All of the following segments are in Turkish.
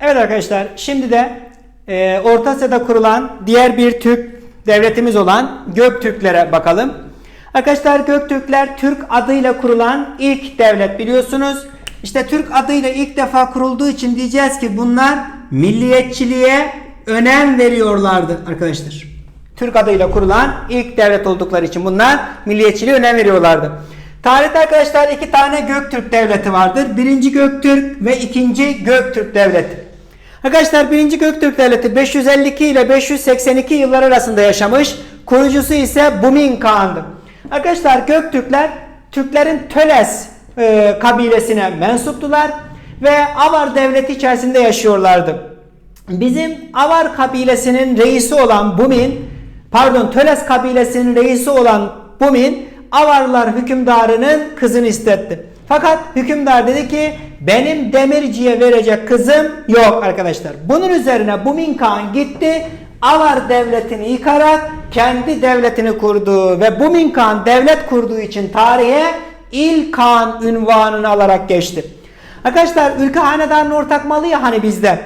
Evet arkadaşlar şimdi de e, Orta Asya'da kurulan diğer bir Türk devletimiz olan Göktürklere bakalım. Arkadaşlar Göktürkler Türk adıyla kurulan ilk devlet biliyorsunuz. İşte Türk adıyla ilk defa kurulduğu için diyeceğiz ki bunlar milliyetçiliğe önem veriyorlardı arkadaşlar. Türk adıyla kurulan ilk devlet oldukları için bunlar milliyetçiliğe önem veriyorlardı. Tarihte arkadaşlar iki tane Göktürk devleti vardır. Birinci Göktürk ve ikinci Göktürk devleti. Arkadaşlar birinci Göktürk devleti 552 ile 582 yıllar arasında yaşamış. Kurucusu ise Bumin Kağan'dı. Arkadaşlar Göktürkler Türklerin Töles e, kabilesine mensuptular ve Avar devleti içerisinde yaşıyorlardı. Bizim Avar kabilesinin reisi olan Bumin, pardon Töles kabilesinin reisi olan Bumin, Avarlar hükümdarının kızını istetti. Fakat hükümdar dedi ki benim demirciye verecek kızım yok arkadaşlar. Bunun üzerine Bumin Kağan gitti Avar devletini yıkarak kendi devletini kurdu ve Bumin Kağan devlet kurduğu için tarihe İl Kağan ünvanını alarak geçti. Arkadaşlar ülke hanedanın ortak malı ya hani bizde.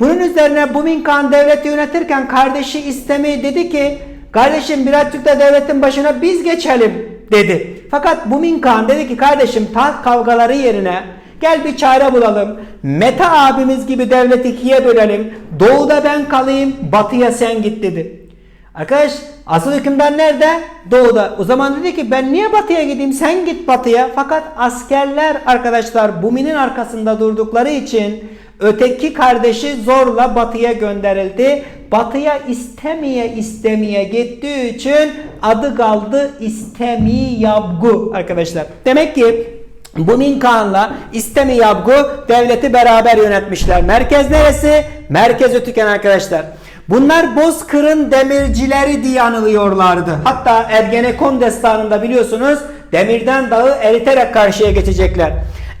Bunun üzerine Bumin Kağan devleti yönetirken kardeşi istemeyi dedi ki kardeşim birazcık da devletin başına biz geçelim dedi. Fakat Bumin Kağan dedi ki kardeşim taht kavgaları yerine gel bir çare bulalım. Mete abimiz gibi devleti ikiye bölelim. Doğuda ben kalayım batıya sen git dedi. Arkadaş asıl hükümdar nerede? Doğuda. O zaman dedi ki ben niye batıya gideyim sen git batıya. Fakat askerler arkadaşlar Bumi'nin arkasında durdukları için öteki kardeşi zorla batıya gönderildi. Batıya istemeye istemeye gittiği için adı kaldı İstemi Yabgu arkadaşlar. Demek ki Bumin Kağan'la İstemi Yabgu devleti beraber yönetmişler. Merkez neresi? Merkez Ötüken arkadaşlar. Bunlar Bozkır'ın demircileri diye anılıyorlardı. Hatta Ergenekon destanında biliyorsunuz demirden dağı eriterek karşıya geçecekler.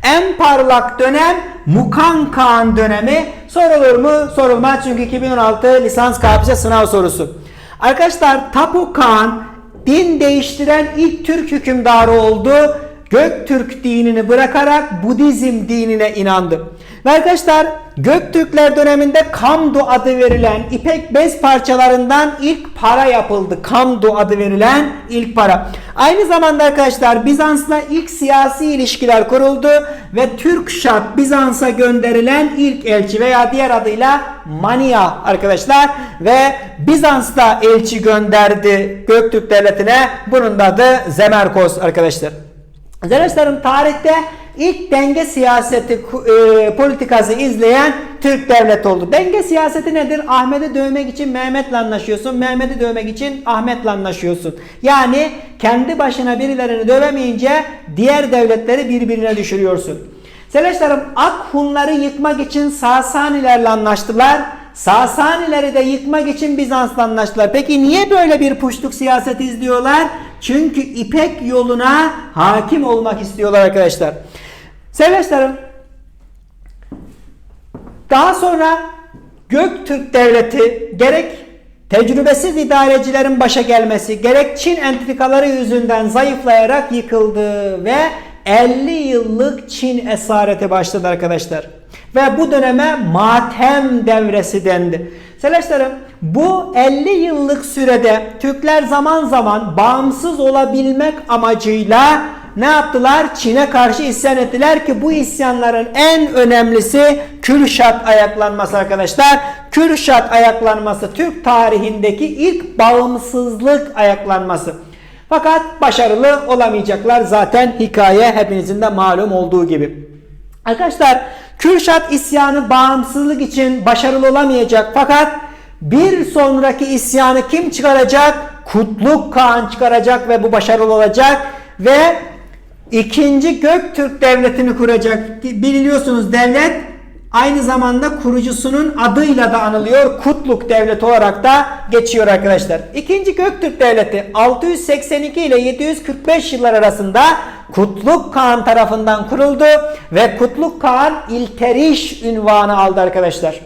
En parlak dönem Mukan Kağan dönemi. Sorulur mu? Sorulmaz çünkü 2016 lisans KPSS sınav sorusu. Arkadaşlar Tapu Kağan din değiştiren ilk Türk hükümdarı oldu. Göktürk dinini bırakarak Budizm dinine inandı. Ve arkadaşlar Göktürkler döneminde Kamdu adı verilen ipek bez parçalarından ilk para yapıldı. Kamdu adı verilen ilk para. Aynı zamanda arkadaşlar Bizans'la ilk siyasi ilişkiler kuruldu ve Türk Şah Bizans'a gönderilen ilk elçi veya diğer adıyla Mania arkadaşlar ve Bizans'ta elçi gönderdi Göktürk devletine. Bunun da adı Zemerkos arkadaşlar. Arkadaşlarım tarihte ilk denge siyaseti e, politikası izleyen Türk devleti oldu. Denge siyaseti nedir? Ahmet'i dövmek için Mehmet'le anlaşıyorsun. Mehmet'i dövmek için Ahmet'le anlaşıyorsun. Yani kendi başına birilerini dövemeyince diğer devletleri birbirine düşürüyorsun. Seleşlerim Ak Hunları yıkmak için Sasanilerle anlaştılar. Sasanileri de yıkmak için Bizans'la anlaştılar. Peki niye böyle bir puştuk siyaseti izliyorlar? Çünkü İpek yoluna hakim olmak istiyorlar arkadaşlar. Sevgili daha sonra Göktürk Devleti gerek tecrübesiz idarecilerin başa gelmesi gerek Çin entrikaları yüzünden zayıflayarak yıkıldı ve 50 yıllık Çin esareti başladı arkadaşlar. Ve bu döneme matem devresi dendi. Seleşlerim bu 50 yıllık sürede Türkler zaman zaman bağımsız olabilmek amacıyla ne yaptılar? Çin'e karşı isyan ettiler ki bu isyanların en önemlisi Kürşat ayaklanması arkadaşlar. Kürşat ayaklanması Türk tarihindeki ilk bağımsızlık ayaklanması. Fakat başarılı olamayacaklar zaten hikaye hepinizin de malum olduğu gibi. Arkadaşlar Kürşat isyanı bağımsızlık için başarılı olamayacak fakat bir sonraki isyanı kim çıkaracak? Kutluk Kağan çıkaracak ve bu başarılı olacak ve ikinci Göktürk devletini kuracak. Biliyorsunuz devlet aynı zamanda kurucusunun adıyla da anılıyor. Kutluk devleti olarak da geçiyor arkadaşlar. İkinci Göktürk devleti 682 ile 745 yıllar arasında Kutluk Kağan tarafından kuruldu ve Kutluk Kağan İlteriş ünvanı aldı arkadaşlar.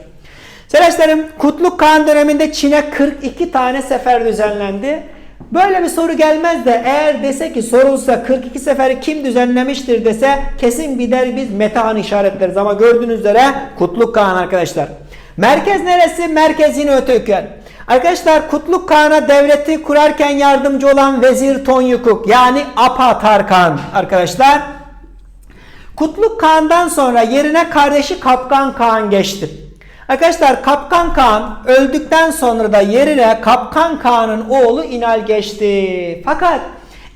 Selaşlarım Kutluk Kağan döneminde Çin'e 42 tane sefer düzenlendi Böyle bir soru gelmez de eğer dese ki sorulsa 42 seferi kim düzenlemiştir dese kesin gider biz Metehan işaretleriz ama gördüğünüz üzere Kutluk Kağan arkadaşlar. Merkez neresi? Merkez yine Öteköy. Arkadaşlar Kutluk Kağan'a devleti kurarken yardımcı olan Vezir Tonyukuk yani Apa Tarkan arkadaşlar. Kutluk Kağan'dan sonra yerine kardeşi Kapkan Kağan geçti. Arkadaşlar Kapkan Kağan öldükten sonra da yerine Kapkan Kağan'ın oğlu İnal geçti. Fakat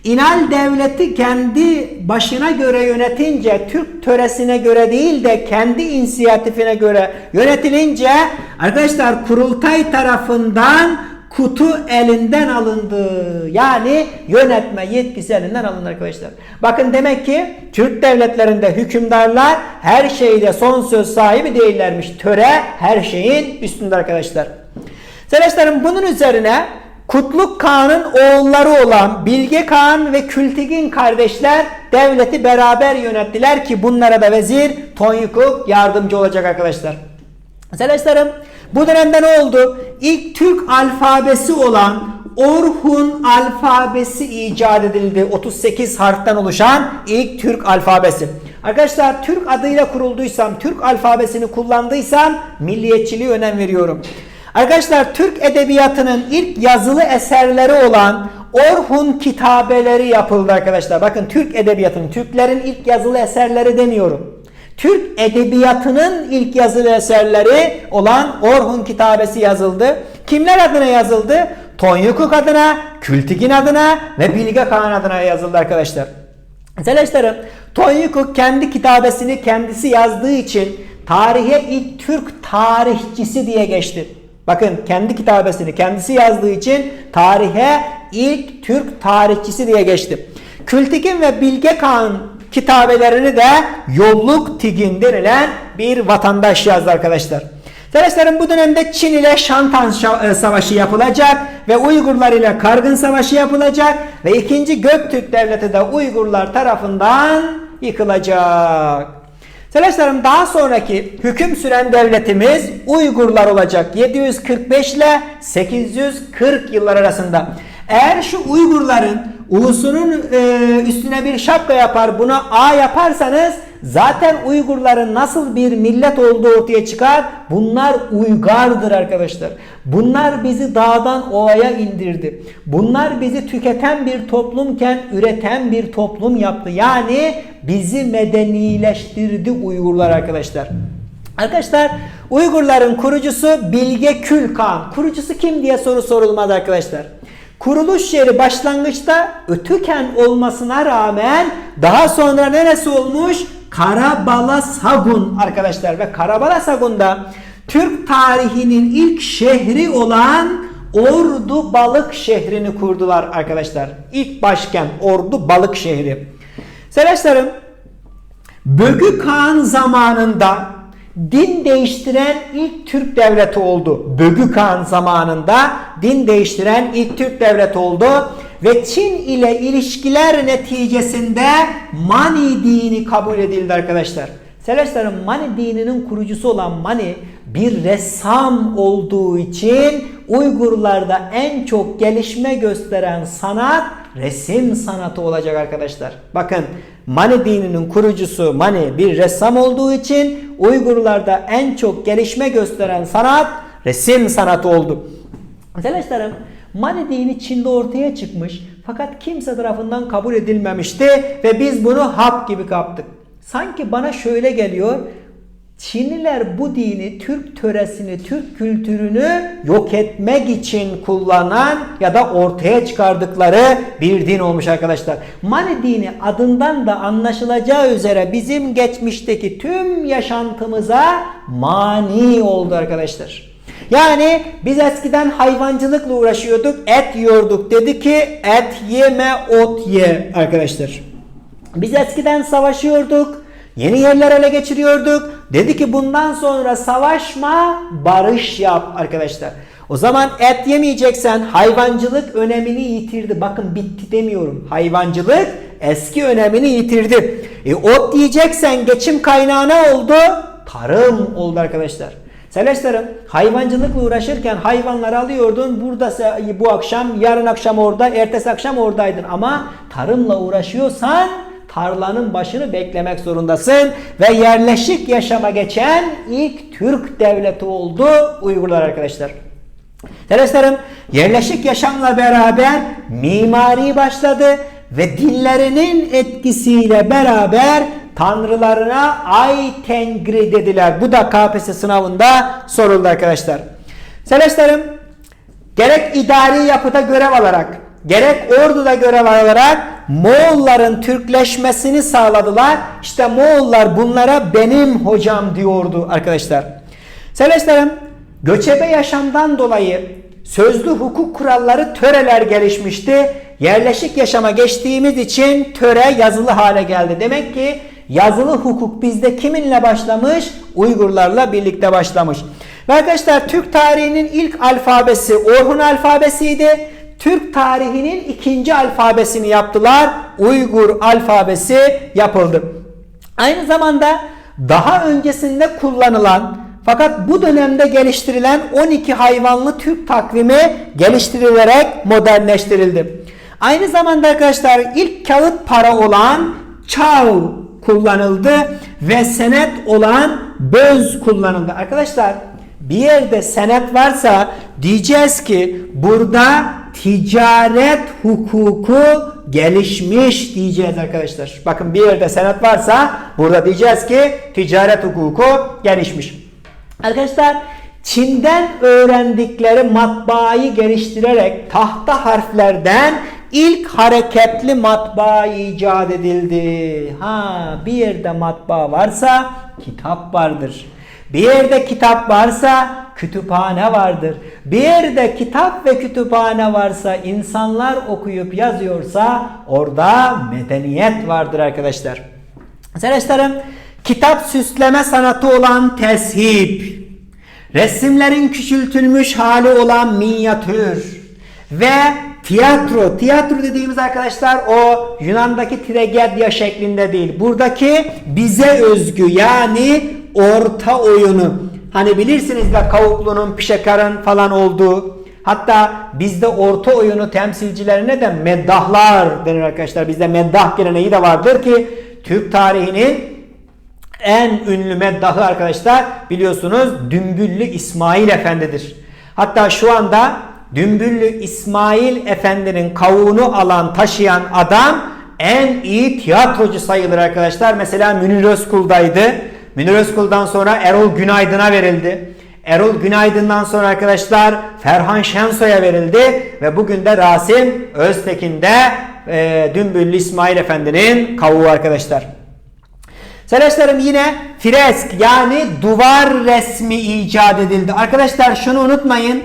İnal devleti kendi başına göre yönetince Türk töresine göre değil de kendi inisiyatifine göre yönetilince arkadaşlar kurultay tarafından kutu elinden alındı. Yani yönetme yetkisi elinden alındı arkadaşlar. Bakın demek ki Türk devletlerinde hükümdarlar her şeyde son söz sahibi değillermiş. Töre her şeyin üstünde arkadaşlar. Arkadaşlarım bunun üzerine Kutluk Kağan'ın oğulları olan Bilge Kağan ve Kültigin kardeşler devleti beraber yönettiler ki bunlara da vezir Tonyukuk yardımcı olacak arkadaşlar. Arkadaşlarım bu dönemde ne oldu? İlk Türk alfabesi olan Orhun alfabesi icat edildi. 38 harften oluşan ilk Türk alfabesi. Arkadaşlar Türk adıyla kurulduysam, Türk alfabesini kullandıysam milliyetçiliğe önem veriyorum. Arkadaşlar Türk edebiyatının ilk yazılı eserleri olan Orhun kitabeleri yapıldı arkadaşlar. Bakın Türk edebiyatının, Türklerin ilk yazılı eserleri demiyorum. Türk edebiyatının ilk yazılı eserleri olan Orhun kitabesi yazıldı. Kimler adına yazıldı? Tonyukuk adına, Kültigin adına ve Bilge Kağan adına yazıldı arkadaşlar. Arkadaşlarım Tonyukuk kendi kitabesini kendisi yazdığı için tarihe ilk Türk tarihçisi diye geçti. Bakın kendi kitabesini kendisi yazdığı için tarihe ilk Türk tarihçisi diye geçti. Kültigin ve Bilge Kağan kitabelerini de Yolluk Tigin denilen bir vatandaş yazdı arkadaşlar. Arkadaşlarım bu dönemde Çin ile Şantan Savaşı yapılacak ve Uygurlar ile Kargın Savaşı yapılacak ve 2. Göktürk Devleti de Uygurlar tarafından yıkılacak. Arkadaşlarım daha sonraki hüküm süren devletimiz Uygurlar olacak 745 ile 840 yıllar arasında. Eğer şu Uygurların ulusunun e, üstüne bir şapka yapar buna A yaparsanız zaten Uygurların nasıl bir millet olduğu ortaya çıkar. Bunlar uygardır arkadaşlar. Bunlar bizi dağdan ovaya indirdi. Bunlar bizi tüketen bir toplumken üreten bir toplum yaptı. Yani bizi medenileştirdi Uygurlar arkadaşlar. Arkadaşlar Uygurların kurucusu Bilge Külkan. Kurucusu kim diye soru sorulmadı arkadaşlar. Kuruluş yeri başlangıçta Ötüken olmasına rağmen daha sonra neresi olmuş? Karabala Sagun arkadaşlar ve Karabala Sagun'da Türk tarihinin ilk şehri olan Ordu Balık şehrini kurdular arkadaşlar. İlk başkent Ordu Balık şehri. Arkadaşlarım Bögü Kağan zamanında din değiştiren ilk Türk devleti oldu. Bögü Kağan zamanında din değiştiren ilk Türk devleti oldu. Ve Çin ile ilişkiler neticesinde Mani dini kabul edildi arkadaşlar. Arkadaşlarım Mani dininin kurucusu olan Mani bir ressam olduğu için Uygurlarda en çok gelişme gösteren sanat resim sanatı olacak arkadaşlar. Bakın Mani dininin kurucusu Mani bir ressam olduğu için Uygurlarda en çok gelişme gösteren sanat resim sanatı oldu. Arkadaşlarım Mani dini Çin'de ortaya çıkmış fakat kimse tarafından kabul edilmemişti ve biz bunu hap gibi kaptık. Sanki bana şöyle geliyor. Çinliler bu dini, Türk töresini, Türk kültürünü yok etmek için kullanan ya da ortaya çıkardıkları bir din olmuş arkadaşlar. Mani dini adından da anlaşılacağı üzere bizim geçmişteki tüm yaşantımıza mani oldu arkadaşlar. Yani biz eskiden hayvancılıkla uğraşıyorduk, et yiyorduk. Dedi ki et yeme, ot ye arkadaşlar. Biz eskiden savaşıyorduk. Yeni yerler ele geçiriyorduk. Dedi ki bundan sonra savaşma, barış yap arkadaşlar. O zaman et yemeyeceksen hayvancılık önemini yitirdi. Bakın bitti demiyorum. Hayvancılık eski önemini yitirdi. E, ot yiyeceksen geçim kaynağı ne oldu? Tarım oldu arkadaşlar. Seleşlerim hayvancılıkla uğraşırken hayvanları alıyordun. Burada bu akşam, yarın akşam orada, ertesi akşam oradaydın. Ama tarımla uğraşıyorsan tarlanın başını beklemek zorundasın. Ve yerleşik yaşama geçen ilk Türk devleti oldu Uygurlar arkadaşlar. Seleşlerim yerleşik yaşamla beraber mimari başladı ve dinlerinin etkisiyle beraber tanrılarına ay tengri dediler. Bu da KPSS sınavında soruldu arkadaşlar. Seleşlerim gerek idari yapıda görev alarak gerek orduda görev alarak Moğolların Türkleşmesini sağladılar. İşte Moğollar bunlara benim hocam diyordu arkadaşlar. Seleşlerim göçebe yaşamdan dolayı sözlü hukuk kuralları töreler gelişmişti. Yerleşik yaşama geçtiğimiz için töre yazılı hale geldi. Demek ki yazılı hukuk bizde kiminle başlamış? Uygurlarla birlikte başlamış. Ve arkadaşlar Türk tarihinin ilk alfabesi Orhun alfabesiydi. Türk tarihinin ikinci alfabesini yaptılar. Uygur alfabesi yapıldı. Aynı zamanda daha öncesinde kullanılan fakat bu dönemde geliştirilen 12 hayvanlı Türk takvimi geliştirilerek modernleştirildi. Aynı zamanda arkadaşlar ilk kağıt para olan çav kullanıldı ve senet olan böz kullanıldı. Arkadaşlar bir yerde senet varsa diyeceğiz ki burada ticaret hukuku gelişmiş diyeceğiz arkadaşlar. Bakın bir yerde senet varsa burada diyeceğiz ki ticaret hukuku gelişmiş. Arkadaşlar Çin'den öğrendikleri matbaayı geliştirerek tahta harflerden ilk hareketli matbaa icat edildi. Ha bir yerde matbaa varsa kitap vardır. Bir yerde kitap varsa kütüphane vardır. Bir yerde kitap ve kütüphane varsa insanlar okuyup yazıyorsa orada medeniyet vardır arkadaşlar. Arkadaşlarım kitap süsleme sanatı olan teship, resimlerin küçültülmüş hali olan minyatür ve tiyatro. Tiyatro dediğimiz arkadaşlar o Yunan'daki tragedya şeklinde değil. Buradaki bize özgü yani orta oyunu. Hani bilirsiniz de Kavuklu'nun, Pişekar'ın falan olduğu. Hatta bizde orta oyunu temsilcilerine de meddahlar denir arkadaşlar. Bizde meddah geleneği de vardır ki Türk tarihinin en ünlü meddahı arkadaşlar biliyorsunuz Dümbüllü İsmail Efendi'dir. Hatta şu anda Dümbüllü İsmail Efendi'nin kavuğunu alan taşıyan adam en iyi tiyatrocu sayılır arkadaşlar. Mesela Münir Özkul'daydı. Münir Özkul'dan sonra Erol Günaydın'a verildi. Erol Günaydın'dan sonra arkadaşlar Ferhan Şensoy'a verildi ve bugün de Rasim Öztekin'de e, Dümbüllü İsmail Efendi'nin kavuğu arkadaşlar. Seleşlerim yine fresk yani duvar resmi icat edildi. Arkadaşlar şunu unutmayın.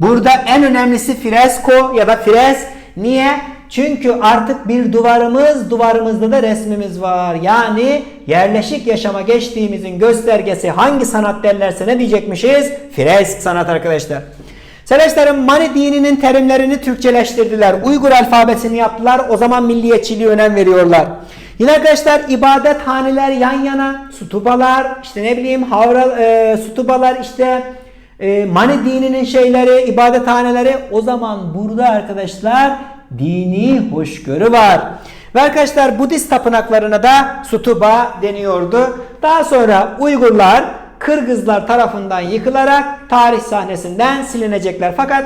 Burada en önemlisi fresko ya da fresk. Niye? Çünkü artık bir duvarımız, duvarımızda da resmimiz var. Yani yerleşik yaşama geçtiğimizin göstergesi hangi sanat derlerse ne diyecekmişiz? Fresk sanat arkadaşlar. Seleşlerim Mani dininin terimlerini Türkçeleştirdiler. Uygur alfabesini yaptılar. O zaman milliyetçiliğe önem veriyorlar. Yine arkadaşlar ibadethaneler yan yana, sutubalar, işte ne bileyim havra, e, sutubalar işte e, Mani dininin şeyleri, ibadethaneleri o zaman burada arkadaşlar dini hoşgörü var. Ve arkadaşlar Budist tapınaklarına da sutuba deniyordu. Daha sonra Uygurlar Kırgızlar tarafından yıkılarak tarih sahnesinden silinecekler. Fakat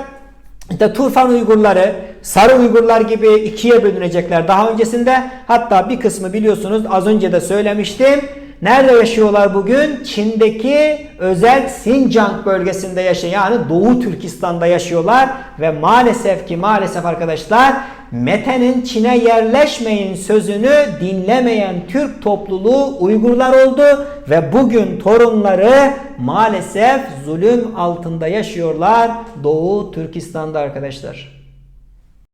işte Turfan Uygurları, Sarı Uygurlar gibi ikiye bölünecekler daha öncesinde. Hatta bir kısmı biliyorsunuz az önce de söylemiştim. Nerede yaşıyorlar bugün? Çin'deki özel Xinjiang bölgesinde yaşayan yani Doğu Türkistan'da yaşıyorlar ve maalesef ki maalesef arkadaşlar Mete'nin Çin'e yerleşmeyin sözünü dinlemeyen Türk topluluğu Uygurlar oldu ve bugün torunları maalesef zulüm altında yaşıyorlar Doğu Türkistan'da arkadaşlar.